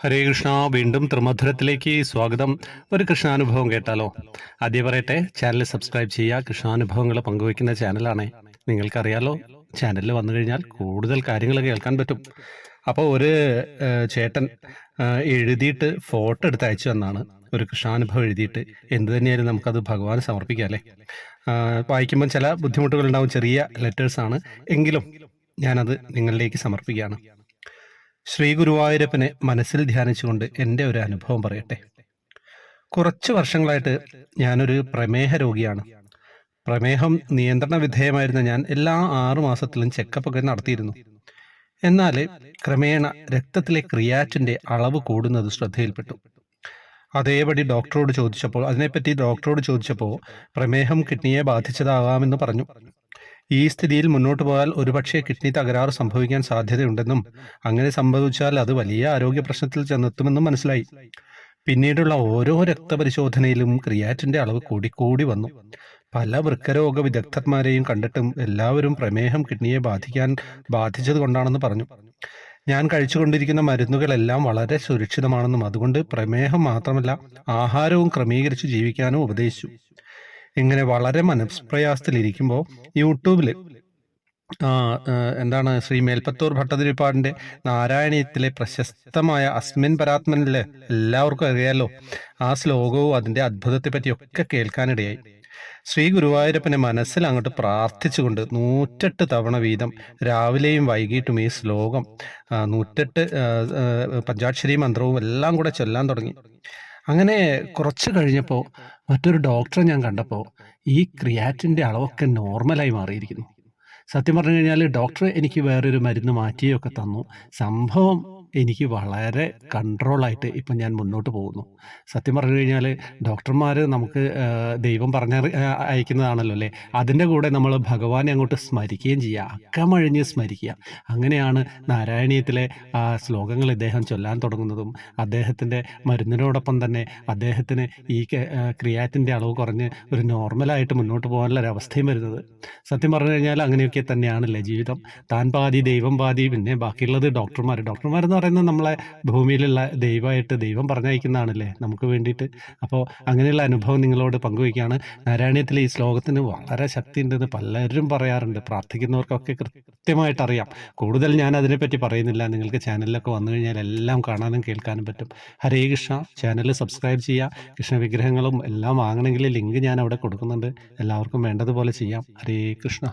ഹരേ കൃഷ്ണ വീണ്ടും ത്രിമധുരത്തിലേക്ക് സ്വാഗതം. ഒരു കൃഷ്ണാനുഭവം കേട്ടാലോ? ആദ്യം പറയട്ടെ ചാനൽ സബ്സ്ക്രൈബ് ചെയ്യുക. കൃഷ്ണാനുഭവങ്ങൾ പങ്കുവയ്ക്കുന്ന ചാനലാണ് നിങ്ങൾക്കറിയാലോ ചാനലിൽ വന്നു കഴിഞ്ഞാൽ കൂടുതൽ കാര്യങ്ങൾ കേൾക്കാൻ പറ്റും. അപ്പോൾ ഒരു ചേട്ടൻ എഴുതിയിട്ട് ഫോട്ടോ എടുത്ത് അയച്ചു തന്നാണ്. ഒരു കൃഷ്ണാനുഭവം എഴുതിയിട്ട്. എന്ത് തന്നെയായാലും നമുക്കത് ഭഗവാന് സമർപ്പിക്കാം അല്ലേ? വായിക്കുമ്പോൾ ചില ബുദ്ധിമുട്ടുകൾ ഉണ്ടാവും ചെറിയ ലെറ്റേഴ്സാണ് എങ്കിലും ഞാനത് നിങ്ങളിലേക്ക് സമർപ്പിക്കുകയാണ്. ശ്രീ ഗുരുവായൂരപ്പനെ മനസ്സിൽ ധ്യാനിച്ചുകൊണ്ട് എന്റെ ഒരു അനുഭവം പറയട്ടെ. കുറച്ച് വർഷങ്ങളായിട്ട് ഞാനൊരു പ്രമേഹ രോഗിയാണ്. പ്രമേഹം നിയന്ത്രണ വിധേയമായിരുന്ന ഞാൻ എല്ലാ ആറു മാസത്തിലും ചെക്കപ്പ് ഒക്കെ നടത്തിയിരുന്നു. എന്നാൽ ക്രമേണ രക്തത്തിലെ ക്രിയാറ്റിന്റെ അളവ് കൂടുന്നത് ശ്രദ്ധയിൽപ്പെട്ടു. അതേപടി ഡോക്ടറോട് ചോദിച്ചപ്പോൾ അതിനെപ്പറ്റി ഡോക്ടറോട് ചോദിച്ചപ്പോൾ പ്രമേഹം കിഡ്നിയെ ബാധിച്ചതാകാമെന്ന് പറഞ്ഞു. ഈ സ്ഥിതിയിൽ മുന്നോട്ട് പോയാൽ ഒരുപക്ഷെ കിഡ്നി തകരാറ് സംഭവിക്കാൻ സാധ്യതയുണ്ടെന്നും അങ്ങനെ സംഭവിച്ചാൽ അത് വലിയ ആരോഗ്യ പ്രശ്നത്തിൽ ചെന്നെത്തുമെന്നും മനസ്സിലായി. പിന്നീടുള്ള ഓരോ രക്തപരിശോധനയിലും ക്രിയാറ്റിന്റെ അളവ് കൂടിക്കൂടി വന്നു. പല വൃക്കരോഗ വിദഗ്ധന്മാരെയും കണ്ടിട്ടും എല്ലാവരും പ്രമേഹം കിഡ്നിയെ ബാധിക്കാൻ ബാധിച്ചത് കൊണ്ടാണെന്ന് പറഞ്ഞു. ഞാൻ കഴിച്ചുകൊണ്ടിരിക്കുന്ന മരുന്നുകളെല്ലാം വളരെ സുരക്ഷിതമാണെന്നും അതുകൊണ്ട് പ്രമേഹം മാത്രമല്ല ആഹാരവും ക്രമീകരിച്ച് ജീവിക്കാനും ഉപദേശിച്ചു. ഇങ്ങനെ വളരെ മനസ്പ്രയാസത്തിലിരിക്കുമ്പോൾ യൂട്യൂബിൽ എന്താണ് ശ്രീ മേൽപ്പത്തൂർ ഭട്ടതിരിപ്പാടിന്റെ നാരായണീയത്തിലെ പ്രശസ്തമായ അസ്മിൻ പരാത്മനിലെ എല്ലാവർക്കും അറിയാലോ. ആ ശ്ലോകവും അതിന്റെ അത്ഭുതത്തെ പറ്റിയൊക്കെ കേൾക്കാനിടയായി. ശ്രീ ഗുരുവായൂരപ്പനെ മനസ്സിൽ അങ്ങോട്ട് പ്രാർത്ഥിച്ചുകൊണ്ട് നൂറ്റെട്ട് തവണ വീതം രാവിലെയും വൈകിട്ടും ഈ ശ്ലോകം നൂറ്റെട്ട് പഞ്ചാക്ഷരി മന്ത്രവും എല്ലാം കൂടെ ചൊല്ലാൻ തുടങ്ങി. അങ്ങനെ കുറച്ച് കഴിഞ്ഞപ്പോൾ മറ്റൊരു ഡോക്ടറെ ഞാൻ കണ്ടപ്പോൾ ഈ ക്രിയാറ്റിന്റെ അളവൊക്കെ നോർമലായി മാറിയിരിക്കുന്നു. സത്യം പറഞ്ഞു കഴിഞ്ഞാൽ ഡോക്ടർ എനിക്ക് വേറൊരു മരുന്ന് മാറ്റിയൊക്കെ തന്നു. സംഭവം എനിക്ക് വളരെ കൺട്രോളായിട്ട് ഇപ്പം ഞാൻ മുന്നോട്ട് പോകുന്നു. സത്യം പറഞ്ഞു കഴിഞ്ഞാൽ ഡോക്ടർമാർ നമുക്ക് ദൈവം പറഞ്ഞ അയക്കുന്നതാണല്ലോ അല്ലേ? അതിന്റെ കൂടെ നമ്മൾ ഭഗവാനെ അങ്ങോട്ട് സ്മരിക്കുകയും ചെയ്യുക അക്കമഴിഞ്ഞ് സ്മരിക്കുക. അങ്ങനെയാണ് നാരായണീയത്തിലെ ആ ശ്ലോകങ്ങൾ ഇദ്ദേഹം ചൊല്ലാൻ തുടങ്ങുന്നതും അദ്ദേഹത്തിന്റെ മരുന്നിനോടൊപ്പം തന്നെ അദ്ദേഹത്തിന് ഈ ക്രിയാറ്റിന്റെ അളവ് കുറഞ്ഞ് ഒരു നോർമലായിട്ട് മുന്നോട്ട് പോകാനുള്ള ഒരു അവസ്ഥയും വരുന്നത്. സത്യം പറഞ്ഞു കഴിഞ്ഞാൽ അങ്ങനെയൊക്കെ തന്നെയാണല്ലേ ജീവിതം. താൻ പാതി ദൈവം പാതി പിന്നെ ബാക്കിയുള്ളത് ഡോക്ടർമാർ എന്ന് പറയുന്നത് നമ്മളെ ഭൂമിയിലുള്ള ദൈവമായിട്ട് ദൈവം പറഞ്ഞയക്കുന്നതാണല്ലേ? നമുക്ക് വേണ്ടിയിട്ട്. അപ്പോൾ അങ്ങനെയുള്ള അനുഭവം നിങ്ങളോട് പങ്കുവയ്ക്കുകയാണ്. നാരായണീയത്തിലെ ഈ ശ്ലോകത്തിന് വളരെ ശക്തി ഉണ്ടെന്ന് പലരും പറയാറുണ്ട്. പ്രാർത്ഥിക്കുന്നവർക്കൊക്കെ കൃത്യമായിട്ട് അറിയാം കൂടുതൽ ഞാൻ അതിനെപ്പറ്റി പറയുന്നില്ല. നിങ്ങൾക്ക് ചാനലിലൊക്കെ വന്നു കഴിഞ്ഞാൽ എല്ലാം കാണാനും കേൾക്കാനും പറ്റും. ഹരേ കൃഷ്ണ. ചാനൽ സബ്സ്ക്രൈബ് ചെയ്യുക. കൃഷ്ണ വിഗ്രഹങ്ങളും എല്ലാം വാങ്ങണമെങ്കിൽ ലിങ്ക് ഞാൻ അവിടെ കൊടുക്കുന്നുണ്ട്. എല്ലാവർക്കും വേണ്ടതുപോലെ ചെയ്യാം. ഹരേ കൃഷ്ണ.